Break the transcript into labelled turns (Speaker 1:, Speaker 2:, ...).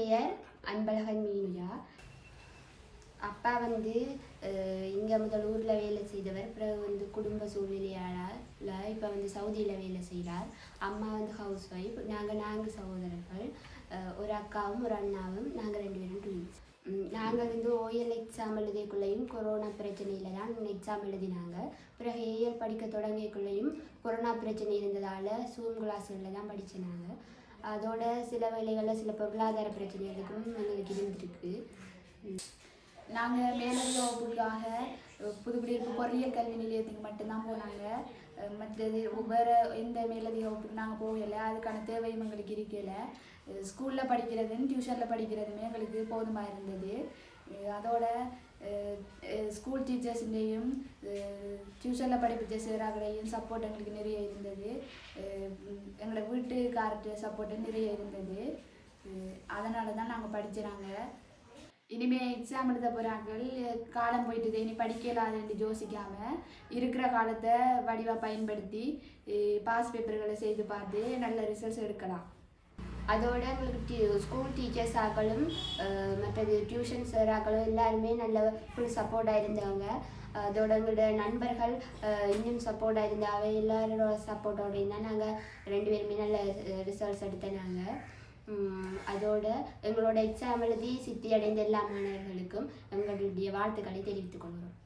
Speaker 1: பெயர் அன்பழகன் மீனுயா. அப்பா வந்து இங்கே முதல் ஊரில் வேலை செய்தவர். பிறகு வந்து குடும்ப சூழ்நிலையால் இப்போ வந்து சவுதியில் வேலை செய்கிறார் அம்மா வந்து ஹவுஸ் ஒய்ஃப் நாங்கள் நான்கு சகோதரர்கள். ஒரு அக்காவும் ஒரு அண்ணாவும். நாங்கள் ரெண்டு பேரும் ட்வின்ஸ் நாங்கள் வந்து ஓஎல் எக்ஸாம் எழுதியக்குள்ளேயும் கொரோனா பிரச்சனையில் தான் எக்ஸாம் எழுதினாங்க. பிறகு ஏஎல் படிக்க தொடங்கியக்குள்ளேயும் கொரோனா பிரச்சனை இருந்ததால் சூம் கிளாஸ்களில் தான் படிச்சினாங்க. அதோட சில வேலைகளில் சில பொருளாதார பிரச்சனைகளுக்கும் எங்களுக்கு இருந்திருக்கு.
Speaker 2: நாங்கள் மேலதிக வகுப்புக்காக அஹ், புதுக்குடியிருப்பு பொறியியல் கல்வி நிலையத்துக்கு மட்டும்தான் போனாங்க. மற்றது ஒவ்வொரு எந்த மேலதிக வகுப்புக்கு நாங்கள் போகலை. அதுக்கான தேவையும் எங்களுக்கு இருக்கல. ஸ்கூலில் படிக்கிறதும் டியூஷனில் படிக்கிறதுமே எங்களுக்கு போதுமாக இருந்தது. அதோட ஸ்கூல் டீச்சர்ஸ்லேயும் டியூஷனில் படிப்பிச்ச சிறார்களையும் சப்போர்ட் எங்களுக்கு நிறைய இருந்தது. எங்களோட வீட்டுக்கார்ட்ட சப்போர்ட்டு நிறைய இருந்தது. அதனால தான் நாங்கள் படிச்சுறாங்க. இனிமேல் எக்ஸாம் எழுத போகிறாங்கள் காலம் போயிட்டுது. இனி படிக்கலாதுன்னு யோசிக்காமல் இருக்கிற காலத்தை வடிவாக பயன்படுத்தி பாஸ் பேப்பர்களை செய்து பார்த்து நல்ல ரிசல்ட்ஸ் எடுக்கலாம்.
Speaker 1: அதோட எங்களுக்கு ஸ்கூல் டீச்சர்ஸ் ஆக்களும் மற்றது டியூஷன் சார் ஆக்களும் எல்லாருமே நல்ல ஃபுல் சப்போர்ட்டாக இருந்தாங்க அதோட எங்களோட நண்பர்கள் இன்னும் சப்போர்ட்டாக இருந்தாங்க எல்லாரோட சப்போர்ட்டோடையும் தான் நாங்கள் ரெண்டு பேருமே நல்ல ரிசல்ட்ஸ் எடுத்தோம் நாங்கள் அதோட எங்களோட எக்ஸாம் எழுதி சித்தி அடைந்த எல்லா மாணவர்களுக்கும் எங்களுடைய வாழ்த்துக்களை தெரிவித்துக் கொள்கிறோம்